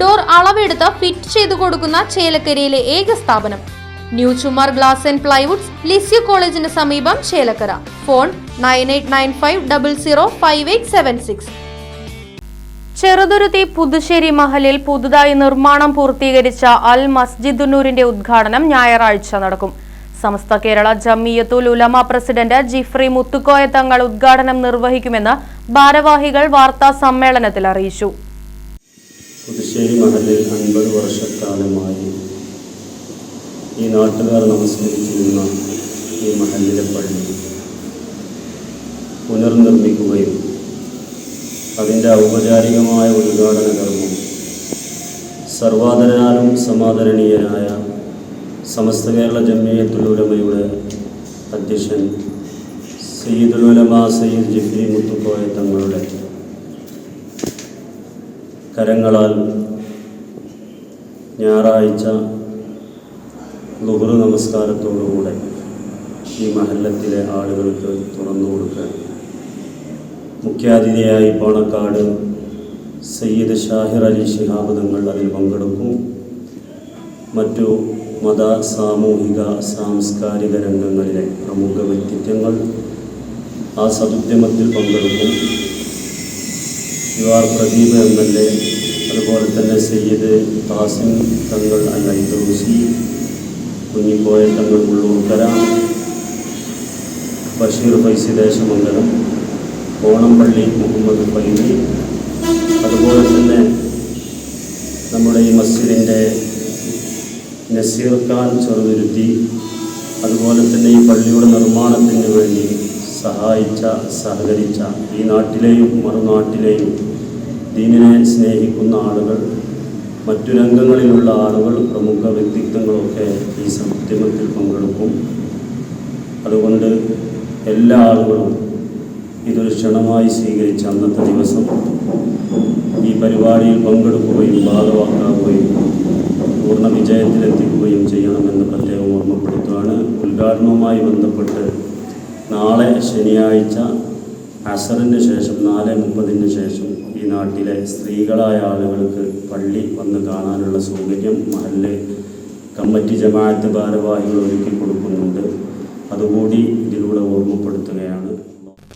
Door അളവെടുത്ത് fit ചെയ്തു കൊടുക്കുന്ന ചേലക്കരയിലെ ഏക സ്ഥാപനം. New Chumar glass and plywoods Lisieux കോളേജിന് സമീപം Chelakkara. Phone nine eight nine five double zero five eight seven six. Cheruthuruthy Puthussery മഹലിൽ പുതുതായി നിർമ്മാണം പൂർത്തീകരിച്ച അൽ മസ്ജിദുന്നൂരിന്റെ ഉദ്ഘാടനം ഞായറാഴ്ച നടക്കും. സമസ്ത കേരള ജമിയത്തുൽ ഉലമ പ്രസിഡന്റ് ജിഫ്രി മുത്തുക്കോയ തങ്ങൾ ഉദ്ഘാടനം നിർവഹിക്കുമെന്ന് ഭാരവാഹികൾ വാർത്താ സമ്മേളനത്തിൽ അറിയിച്ചു. പുതുശ്ശേരി മഹലിൽ അൻപത് വർഷക്കാലമായി ഈ നാട്ടുകാർ നമസ്കരിച്ചിരുന്ന ഈ മഹലിലെ പള്ളി പുനർനിർമ്മിക്കുകയും അതിന്റെ ഔപചാരികമായ ഉദ്ഘാടന കർമ്മം സർവാദരനാലും സമാദരണീയനായ സമസ്ത കേരള ജമ്മിയത്തുലുലമയുടെ അധ്യക്ഷൻ സയ്യിദുൽ ഉലമ സയ്യിദ് ജിഫ്രി മുത്തുക്കോയ തങ്ങളുടെ കരങ്ങളാൽ ഞായറാഴ്ച ലുഹറു നമസ്കാരത്തോടുകൂടെ ഈ മഹല്ലത്തിലെ ആളുകൾക്ക് തുറന്നു കൊടുക്കുക മുഖ്യാതിഥിയായി പാണക്കാട് സയ്യിദ് ഷാഹിർ അലി ശിഹാബ് തങ്ങൾ അതിൽ പങ്കെടുക്കും. മറ്റു മത സാമൂഹിക സാംസ്കാരിക രംഗങ്ങളിലെ പ്രമുഖ വ്യക്തിത്വങ്ങൾ ആ സതുദ്യമത്തിൽ പങ്കെടുക്കും. U R Pradeep M L A അതുപോലെ തന്നെ സയ്യിദ് താസിം തങ്ങൾ അൽ ഐദൂസി കുഞ്ഞിക്കോയ തങ്ങൾ ഉള്ളൂർക്കര ബഷീർ ഫൈസി ദേശമംഗലം ഓണംപള്ളി മുഹമ്മദ് ഫൈദി അതുപോലെ തന്നെ നമ്മുടെ ഈ മസ്ജിദിന്റെ നസീർ ഖാൻ ചെറുതുരുത്തി അതുപോലെ തന്നെ ഈ പള്ളിയുടെ നിർമ്മാണത്തിന് വേണ്ടി സഹായിച്ച സഹകരിച്ച ഈ നാട്ടിലെയും മറുനാട്ടിലെയും ദീനിനെ സ്നേഹിക്കുന്ന ആളുകൾ മറ്റു രംഗങ്ങളിലുള്ള ആളുകൾ പ്രമുഖ വ്യക്തിത്വങ്ങളൊക്കെ ഈ സത്യത്തിൽ പങ്കെടുക്കും. അതുകൊണ്ട് എല്ലാ ആളുകളും ഇതൊരു ക്ഷണമായി സ്വീകരിച്ച അന്നത്തെ ദിവസം ഈ പരിപാടിയിൽ പങ്കെടുക്കുകയും ഭാഗവാക്കാവുകയും പൂർണ വിജയത്തിലെത്തിക്കുകയും ചെയ്യണമെന്ന് പ്രത്യേകം ഓർമ്മപ്പെടുത്തുകയാണ്. ഉദ്ഘാടനവുമായി ബന്ധപ്പെട്ട് നാളെ ശനിയാഴ്ച അസറിന് ശേഷം നാല് മുപ്പതിന് ശേഷം ഈ നാട്ടിലെ സ്ത്രീകളായ ആളുകൾക്ക് പള്ളി വന്ന് കാണാനുള്ള സൗകര്യം മഹല്ല് കമ്മിറ്റി ജമാഅത്ത് ഭാരവാഹികൾ ഒരുക്കി കൊടുക്കുന്നുണ്ട് അതുകൂടി ഇതിലൂടെ ഓർമ്മപ്പെടുത്തുകയാണ്.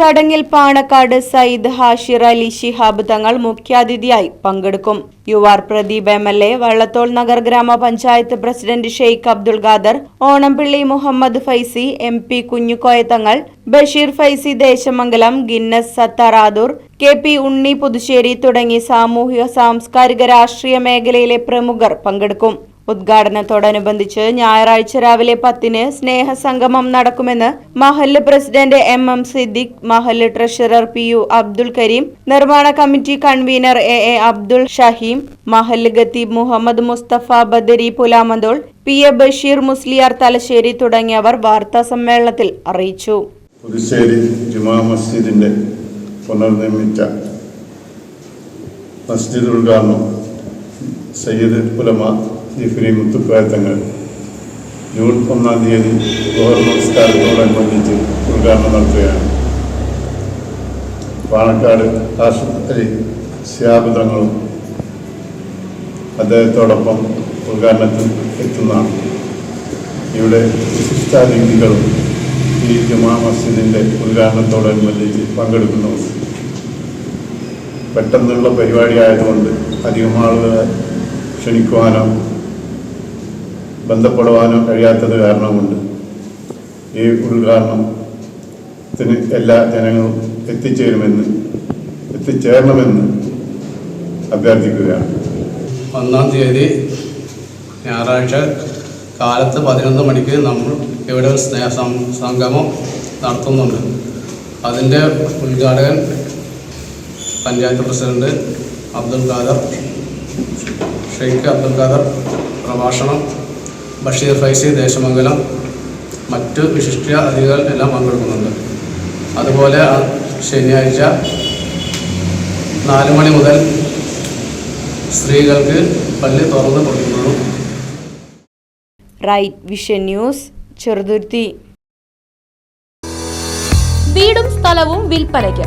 ചടങ്ങിൽ പാണക്കാട് സയ്യിദ് ഹാഷിർ അലി ശിഹാബ് തങ്ങൾ മുഖ്യാതിഥിയായി പങ്കെടുക്കും. U R Pradeep M L A Vallathol Nagar ഗ്രാമപഞ്ചായത്ത് president Sheikh Abdul Khader Onampilly Muhammed Faizy M P Kunhikoya Thangal Basheer Faizy Desamangalam Guinness Sathar Adoor K P Unni Puthussery തുടങ്ങി സാമൂഹിക സാംസ്കാരിക രാഷ്ട്രീയ മേഖലയിലെ പ്രമുഖർ പങ്കെടുക്കും. ഉദ്ഘാടനത്തോടനുബന്ധിച്ച് ഞായറാഴ്ച രാവിലെ പത്തിന് സ്നേഹസംഗമം നടക്കുമെന്ന് മഹല്ല് പ്രസിഡന്റ് എം എം സിദ്ദിഖ് മഹല്ല് treasurer P U Abdul Kareem നിർമ്മാണ committee convener A A Abdul Shaheem മഹല്ല് ഖത്തീബ് മുഹമ്മദ് മുസ്തഫ ബദരി പുലാമന്തോൾ പി എ ബഷീർ മുസ്ലിയാർ തലശ്ശേരി തുടങ്ങിയവർ വാർത്താ സമ്മേളനത്തിൽ അറിയിച്ചു. പുതുശ്ശേരി ജുമാ മസ്ജിദിന്റെ പുനർനിർമ്മിച്ച മസ്ജിദ് ഉദ്ഘാടനം സയ്യിദ് ഉലമ ജിഫ്രി മുത്തുക്കയത്തങ്ങൾ ജൂൺ ഒന്നാം തീയതി ഗോർ നമസ്കാരത്തോടനുബന്ധിച്ച് ഉദ്ഘാടനം നടത്തുകയാണ്. പാണക്കാട് ആശുപത്രി ശാബിതങ്ങളും അദ്ദേഹത്തോടൊപ്പം ഉദ്ഘാടനത്തിൽ എത്തുന്നതാണ്. ഇവിടെ വിശിഷ്ടാതിഥികളും ഈ ജുമാ മസ്ജിദിന്റെ ഉദ്ഘാടനത്തോടനുബന്ധിച്ച് പങ്കെടുക്കുന്നു പെട്ടെന്നുള്ള പരിപാടി ആയതുകൊണ്ട് അധികം ആളുകളെ ക്ഷണിക്കുവാനോ ബന്ധപ്പെടുവാനോ കഴിയാത്തത് കാരണമുണ്ട് ഈ ഉദ്ഘാടനത്തിന് എല്ലാ ജനങ്ങളും എത്തിച്ചേരുമെന്ന് എത്തിച്ചേരണമെന്ന് അഭ്യർത്ഥിക്കുകയാണ്. ഒന്നാം തീയതി ഞായറാഴ്ച കാലത്ത് പതിനൊന്ന് മണിക്ക് നമ്മൾ ഇവിടെ ഒരു സ്നേഹ സംഗമം നടത്തുന്നുണ്ട്. അതിന്റെ ഉദ്ഘാടകൻ പഞ്ചായത്ത് പ്രസിഡന്റ് അബ്ദുൽ ഖാദർ ഷെയ്ഖ് അബ്ദുൽ ഖാദർ പ്രഭാഷണം ബഷീർ ഫൈസി ദേശമംഗലം മറ്റ് വിശിഷ്ട അതിഥികൾ എല്ലാം പങ്കെടുക്കുന്നുണ്ട്. അതുപോലെ ശനിയാഴ്ച നാല് മണി മുതൽ സ്ത്രീകൾക്ക് പള്ളി തുറന്ന് കൊടുക്കുന്നു റൈറ്റ് വിഷൻ ന്യൂസ് ചെറുതുരുത്തി. വീടും സ്ഥലവും വിൽപ്പനയ്ക്ക്.